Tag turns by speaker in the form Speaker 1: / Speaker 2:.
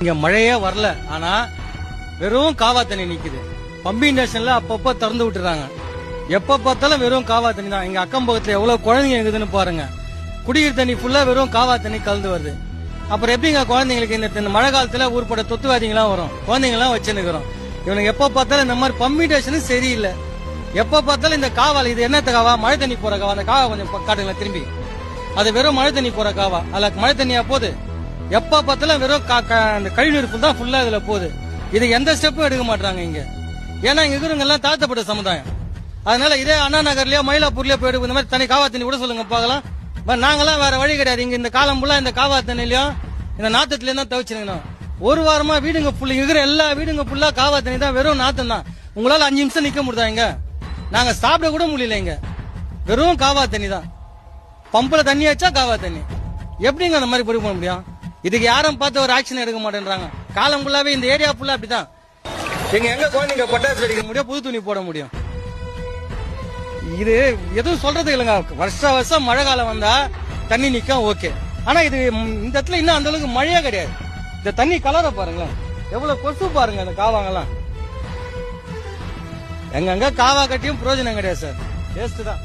Speaker 1: இங்க மழையே வரல. ஆனா வெறும் காவா தண்ணி நிக்குது. பம்பிங் ஸ்டேஷன்ல அப்பப்ப திறந்து விட்டுறாங்க. எப்ப பார்த்தாலும் வெறும் காவா தண்ணி தான். எங்க அக்கம் பக்கத்துல எவ்வளவு குழந்தைங்க இருக்குதுன்னு பாருங்க. குடிநீர் தண்ணி ஃபுல்லா வெறும் காவா தண்ணி கலந்து வருது. அப்புறம் எப்படிங்க குழந்தைங்களுக்கு இந்த மழை காலத்துல ஊர்பட தொத்துவாதிங்களாம் வரும். குழந்தைங்களாம் வச்சுன்னுக்குறோம் இவனுக்கு எப்ப பார்த்தாலும் இந்த மாதிரி பம்பிங் ஸ்டேஷனும் சரியில்லை. எப்ப பார்த்தாலும் இந்த காவால் இது என்னத்த காவா? மழை தண்ணி போற காவா. அந்த காவா கொஞ்சம் காட்டுங்களேன் திரும்பி. அது வெறும் மழை தண்ணி போற காவா. அதுல மழை தண்ணியா போகுது? எப்ப பார்த்தாலும் வெறும் கா- அந்த கழிவுநீர் தான் ஃபுல்லா இதுல போகுது. இது எந்த ஸ்டெப்பும் எடுக்க மாட்டாங்க இங்க. ஏன்னா இங்க இருக்கிறவங்க எல்லாம் தாழ்த்தப்பட்ட சமுதாயம். அதனால இதே அண்ணா நகர்லயோ மயிலாப்பூர்லயோ போயிட்டு இந்த மாதிரி தனி காவா தண்ணி கூட சொல்லுங்க பார்க்கலாம். பட் நாங்கெல்லாம் வேற வழி கிடையாது. இங்க இந்த காலம் ஃபுல்லா இந்த காவா தண்ணிலையும் இந்த நாத்தத்துலயும் தான் தவிச்சிருக்கணும். ஒரு வாரமா வீடுங்க புள்ளி இருக்கிற எல்லா வீடுங்க ஃபுல்லா காவா தண்ணி தான் வெறும் நாத்தம் தான். உங்களால அஞ்சு நிமிஷம் நிக்க முடியுதா இங்க? நாங்க சாப்பிட கூட முடியல இங்க. வெறும் காவா தண்ணி தான். பம்புல தண்ணி வச்சா காவா தண்ணி. எப்படிங்க அந்த மாதிரி பொறுப்பு பண்ண முடியும்? இதுக்கு யாரும் பார்த்து ஒரு ஆக்ஷன் எடுக்க மாட்டேன்றாங்க. காலம் ஃபுல்லாவே இந்த ஏரியா ஃபுல்லா அப்படிதான் எங்க எங்க குழந்தைங்க பட்டாசு வெடிக்க முடியும் புது துணி போட முடியும்? இது எதுவும் சொல்றது இல்லைங்க. வருஷ வருஷம் மழை காலம் வந்தா தண்ணி நிற்கும் ஓகே. ஆனா இது இந்த இடத்துல இன்னும் அந்த அளவுக்கு மழையே கிடையாது. இந்த தண்ணி கலரை பாருங்களேன். எவ்வளவு கொசு பாருங்க அந்த காவாங்கெல்லாம். எங்கங்க காவா கட்டியும் பிரயோஜனம் கிடையாது சார். வேஸ்ட் தான்.